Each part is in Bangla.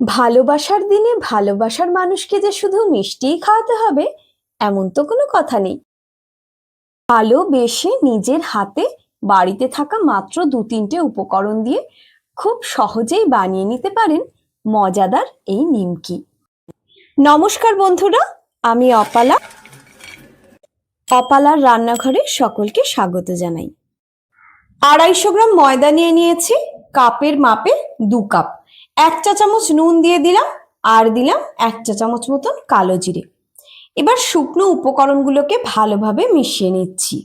ভালোবাসার দিনে ভালোবাসার মানুষকে যে শুধু মিষ্টিই খাওয়াতে হবে, এমন তো কোনো কথা নেই। ভালোবেসে নিজের হাতে বাড়িতে থাকা মাত্র দু তিনটে উপকরণ দিয়ে খুব সহজেই বানিয়ে নিতে পারেন মজাদার এই নিমকি। নমস্কার বন্ধুরা, আমি অপালা। অপালার রান্নাঘরে সকলকে স্বাগত জানাই। আড়াইশো গ্রাম ময়দা নিয়ে নিয়েছি, কাপের মাপে দু কাপ। এক চা চামচ নুন দিয়ে দিলাম, আর দিলাম এক চা চামচ মতন কালো জিরে। এবার শুকনো উপকরণগুলোকে ভালোভাবে মিশিয়ে নিচ্ছি।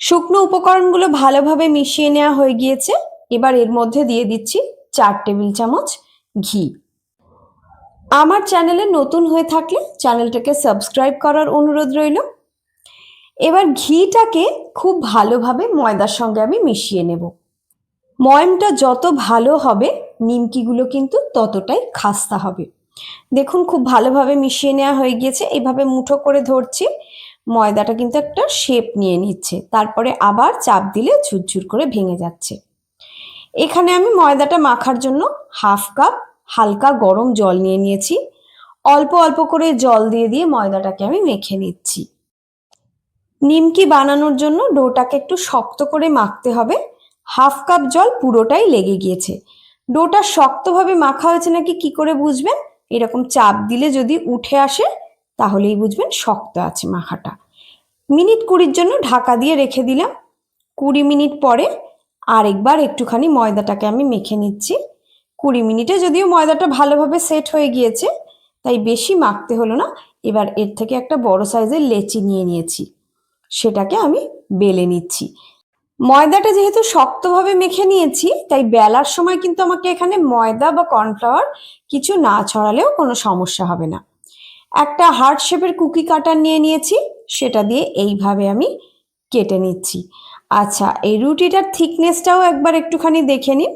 শুকনো উপকরণগুলো ভালোভাবে মিশিয়ে নেওয়া হয়ে গিয়েছে। এবার এর মধ্যে দিয়ে দিচ্ছি চার টেবিল চামচ ঘি। আমার চ্যানেলে নতুন হয়ে থাকলে চ্যানেলটাকে সাবস্ক্রাইব করার অনুরোধ রইল। এবার ঘিটাকে খুব ভালোভাবে ময়দার সঙ্গে আমি মিশিয়ে নেব। ময়মটা যত ভালো হবে, নিমকিগুলো কিন্তু ততটাই খাস্তা হবে। দেখুন, খুব ভালোভাবে মিশিয়ে নেওয়া হয়ে গিয়েছে। এইভাবে মুঠো করে ধরছি। ময়দাটা কিন্তু একটা শেপ নিয়ে নিচ্ছে। তারপরে আবার চাপ দিলে ঝুরঝুর করে ভেঙে যাচ্ছে। এখানে আমি ময়দাটা মাখার জন্য হাফ কাপ হালকা গরম জল নিয়ে নিয়েছি। অল্প অল্প করে জল দিয়ে দিয়ে ময়দাটাকে আমি মেখে নিচ্ছি। নিমকি বানানোর জন্য ডোটাকে একটু শক্ত করে মাখতে হবে। হাফ কাপ জল পুরোটাই লেগে গিয়েছে। ডোটা শক্তভাবে মাখা হয়েছে নাকি কি করে বুঝবেন? এরকম চাপ দিলে যদি উঠে আসে, তাহলেই বুঝবেন শক্ত আছে মাখাটা। মিনিট কুড়ির জন্য ঢাকা দিয়ে রেখে দিলাম। কুড়ি মিনিট পরে আরেকবার একটুখানি ময়দাটাকে আমি মেখে নিচ্ছি। কুড়ি মিনিটে যদিও ময়দাটা ভালোভাবে সেট হয়ে গিয়েছে, তাই বেশি মাখতে হলো না। এবার এর থেকে একটা বড় সাইজের লেচি নিয়ে নিয়েছি। সেটাকে আমি বেলে নিচ্ছি। ময়দাটা যেহেতু শক্তভাবে মেখে নিয়েছি, তাই বেলার সময় কিন্তু আমাকে এখানে ময়দা বা কর্নফ্লাওয়ার কিছু না ছড়ালেও কোনো সমস্যা হবে না। একটা হার্ট শেপের কুকি কাটার নিয়ে নিয়েছি, সেটা দিয়ে এইভাবে আমি কেটে নিচ্ছি। আচ্ছা এই রুটিটার থিকনেসটাও একবার একটুখানি দেখে নিন।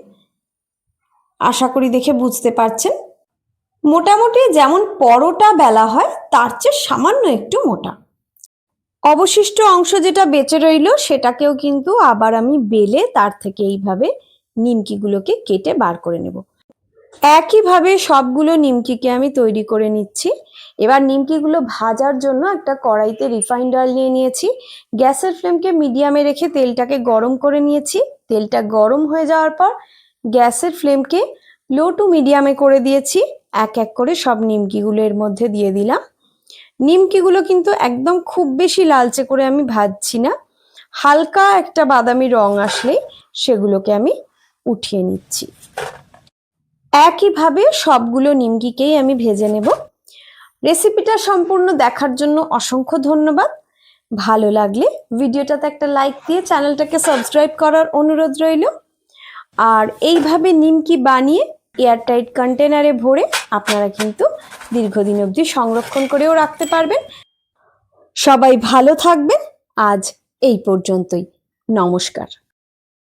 আশা করি দেখে বুঝতে পারছেন। মোটামুটি যেমন পরোটা বেলা হয়, তার চেয়ে সামান্য একটু মোটা। অবশিষ্ট অংশ যেটা বেঁচে রইল, সেটাকেও কিন্তু আবার আমি বেলে তার থেকে এইভাবে নিমকিগুলোকে কেটে বার করে নেব। একইভাবে সবগুলো নিমকিকে আমি তৈরি করে নিচ্ছি। এবার নিমকিগুলো ভাজার জন্য একটা কড়াইতে রিফাইন্ড অয়েল নিয়ে নিয়েছি। গ্যাসের ফ্লেমকে মিডিয়ামে রেখে তেলটাকে গরম করে নিয়েছি। তেলটা গরম হয়ে যাওয়ার পর গ্যাসের ফ্লেমকে লো টু মিডিয়ামে করে দিয়েছি। এক এক করে সব নিমকিগুলো এর মধ্যে দিয়ে দিলাম। নিমকিগুলো কিন্তু একদম খুব বেশি লালচে করে আমি ভাজছি না। হালকা একটা বাদামি রং আসলেই সেগুলোকে আমি উঠিয়ে নিচ্ছি। একইভাবে সবগুলো নিমকিকেই আমি ভেজে নেব। রেসিপিটা সম্পূর্ণ দেখার জন্য অসংখ্য ধন্যবাদ। ভালো লাগলে ভিডিওটাতে একটা লাইক দিয়ে চ্যানেলটাকে সাবস্ক্রাইব করার অনুরোধ রইল। আর এইভাবে নিমকি বানিয়ে এয়ারটাইট কন্টেনারে ভরে আপনারা কিন্তু দীর্ঘদিন অবধি সংরক্ষণ করেও রাখতে পারবেন। সবাই ভালো থাকবেন। আজ এই পর্যন্তই। নমস্কার।